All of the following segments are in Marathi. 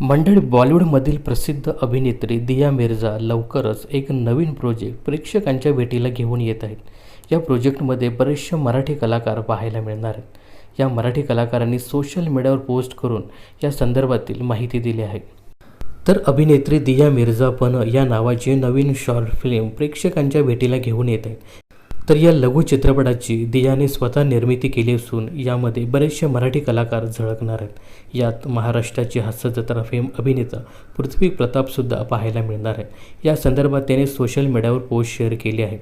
मंडळी बॉलिवूडमधील प्रसिद्ध अभिनेत्री दिया मिर्झा लवकरच एक नवीन प्रोजेक्ट प्रेक्षकांच्या भेटीला घेऊन येत आहेत. या प्रोजेक्टमध्ये बरेचसे मराठी कलाकार पाहायला मिळणार आहेत. या मराठी कलाकारांनी सोशल मीडियावर पोस्ट करून या संदर्भातील माहिती दिली आहे. तर अभिनेत्री दिया मिर्झा पण या नावाची नवीन शॉर्ट फिल्म प्रेक्षकांच्या भेटीला घेऊन येत आहेत. तर या लघु चित्रपटाची दियाने स्वतः निर्मिती केली असून यामध्ये बरेचसे मराठी कलाकार झळकणार आहेत. यात महाराष्ट्राची हास्यजत्रा फेम अभिनेता पृथ्वी प्रतापसुद्धा पाहायला मिळणार आहे या संदर्भात त्याने सोशल मीडियावर पोस्ट शेअर केली आहे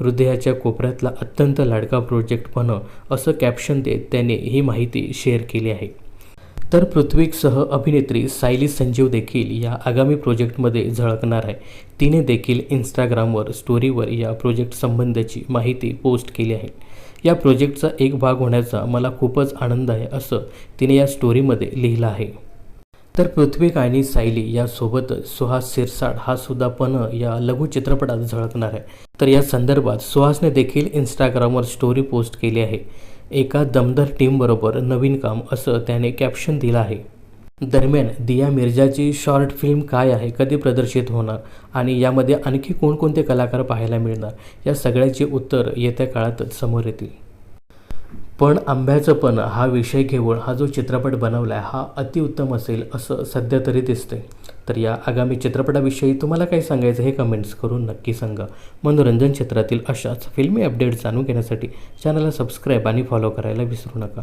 हृदयाच्या कोपऱ्यातला अत्यंत लाडका प्रोजेक्ट पण असं कॅप्शन देत त्याने ही माहिती शेअर केली आहे. तर पृथ्वीसह अभिनेत्री सायली संजीव देखील या आगामी प्रोजेक्टमध्ये झळकणार आहे. तिने देखील इंस्टाग्रामवर स्टोरीवर या प्रोजेक्ट संबंधाची माहिती पोस्ट केली आहे. या प्रोजेक्टचा एक भाग होण्याचा मला खूपच आनंद आहे असं तिने या स्टोरीमध्ये लिहिलं आहे. तर पृथ्वी आणि सायली यासोबतच सुहास सिरसाट हा सुद्धा पण या लघु चित्रपटात झळकणार आहे. तर या संदर्भात सुहासने देखील इंस्टाग्रामवर स्टोरी पोस्ट केली आहे. एका दमदार टीमबरोबर नवीन काम असं त्याने कॅप्शन दिलं आहे. दरम्यान दिया मिर्जाची शॉर्ट फिल्म काय आहे कधी प्रदर्शित होणार आणि यामध्ये आणखी कोणकोणते कलाकार पाहायला मिळणार या सगळ्याची उत्तर येत्या काळातच समोर येतील. पण आंब्याचं पण हा विषय घेऊन हा जो चित्रपट बनवला आहे हा अतिउत्तम असेल असं सध्या तरी दिसते तर या आगामी चित्रपटाविषयी तुम्हाला काय सांगायचं हे कमेंट्स करून नक्की सांगा. मनोरंजन क्षेत्रातील अशाच फिल्मी अपडेट जाणून घेण्यासाठी चॅनलला सबस्क्राईब आणि फॉलो करायला विसरू नका.